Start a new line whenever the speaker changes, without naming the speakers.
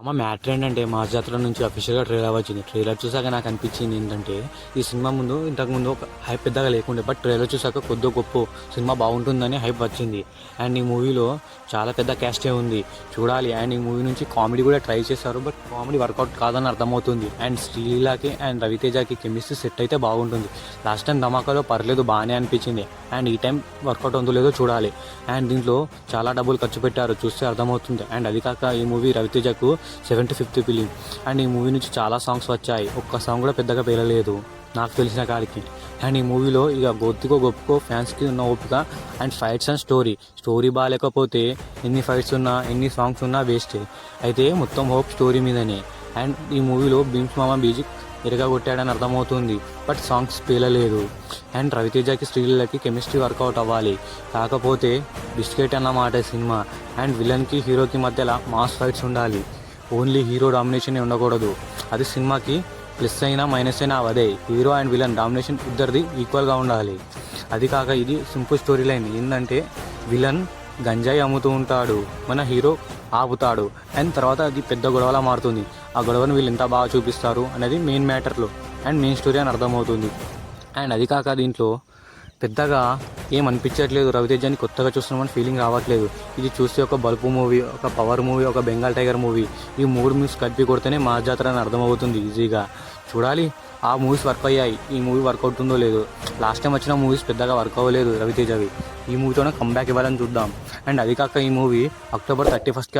అమ్మ మ్యాటర్ ఏంటంటే మా జాతర నుంచి అఫీషియల్గా ట్రైలర్ వచ్చింది. ట్రైలర్ చూసాక నాకు అనిపించింది ఏంటంటే ఈ సినిమా ముందు ఇంతకుముందు ఒక హైప్ పెద్దగా లేకుండే బట్ ట్రైలర్ చూసాక కొద్దో గొప్ప సినిమా బాగుంటుందని హైప్ వచ్చింది. అండ్ ఈ మూవీలో చాలా పెద్ద క్యాస్టే ఉంది. చూడాలి. అండ్ ఈ మూవీ నుంచి కామెడీ కూడా ట్రై చేశారు బట్ కామెడీ వర్కౌట్ కాదని అర్థమవుతుంది. అండ్ శ్రీలీలాకి అండ్ రవితేజకి కెమిస్ట్రీ సెట్ అయితే బాగుంటుంది. లాస్ట్ టైం ధమాకాలో పర్లేదు బాగానే అనిపించింది. అండ్ ఈ టైం వర్కౌట్ ఉందో లేదో చూడాలి. అండ్ దీంట్లో చాలా డబ్బులు ఖర్చు పెట్టారు. చూస్తే అర్థమవుతుంది. అండ్ అది కాక ఈ మూవీ రవితేజకు సెవెంటీ ఫిఫ్త్ ఫిలిం. అండ్ ఈ మూవీ నుంచి చాలా సాంగ్స్ వచ్చాయి. ఒక్క సాంగ్ కూడా పెద్దగా పేలలేదు. నాకు తెలిసిన కాడికి. అండ్ ఈ మూవీలో ఇక గొత్తుకో గొప్పకో ఫ్యాన్స్కి ఉన్న ఓపిక and fights and story story బాగాలేకపోతే ఎన్ని ఫైట్స్ ఉన్నా ఎన్ని సాంగ్స్ ఉన్నా వేస్టే అయితే మొత్తం హోప్ స్టోరీ మీదనే. అండ్ ఈ మూవీలో భీమ్స్ మామ బీజిక్ ఎరగా కొట్టాడని అర్థమవుతుంది. బట్ సాంగ్స్ పేలలేదు. అండ్ రవితేజకి శ్రీలీలకి కెమిస్ట్రీ వర్కౌట్ అవ్వాలి. కాకపోతే బిస్కెట్ అన్నమాట సినిమా. అండ్ విలన్కి హీరోకి మధ్యలో మాస్ ఫైట్స్ ఉండాలి. ఓన్లీ హీరో డామినేషన్ ఉండకూడదు. అది సినిమాకి ప్లస్ అయినా మైనస్ అయినా అవదే. హీరో అండ్ విలన్ డామినేషన్ ఇద్దరిది ఈక్వల్గా ఉండాలి. అది కాక ఇది సింపుల్ స్టోరీ లైన్ ఏంటంటే విలన్ గంజాయి అమ్ముతూ ఉంటాడు. మన హీరో ఆపుతాడు. అండ్ తర్వాత అది పెద్ద గొడవలా మారుతుంది. ఆ గొడవను వీళ్ళు ఎంత బాగా చూపిస్తారు అనేది మెయిన్ మ్యాటర్లో అండ్ మెయిన్ స్టోరీ అని అర్థమవుతుంది. అండ్ అది కాక దీంట్లో పెద్దగా ఏం అనిపించట్లేదు. రవితేజని కొత్తగా చూస్తున్నామని ఫీలింగ్ రావట్లేదు. ఇది చూస్తే ఒక బల్పు మూవీ ఒక పవర్ మూవీ ఒక బెంగాల్ టైగర్ మూవీ. ఈ మూడు మూవీస్ కలిపి కొడితేనే మా జాతర అని అర్థమవుతుంది ఈజీగా చూడాలి ఆ మూవీస్ వర్క్ అయ్యాయి. ఈ మూవీ వర్క్ అవుతుందో లేదు. లాస్ట్ టైం వచ్చిన మూవీస్ పెద్దగా వర్క్ అవ్వలేదు రవితేజవి. ఈ మూవీతోనే కంబ్యాక్ ఇవ్వాలని చూద్దాం. అండ్ అది కాక ఈ మూవీ అక్టోబర్ థర్టీ ఫస్ట్కి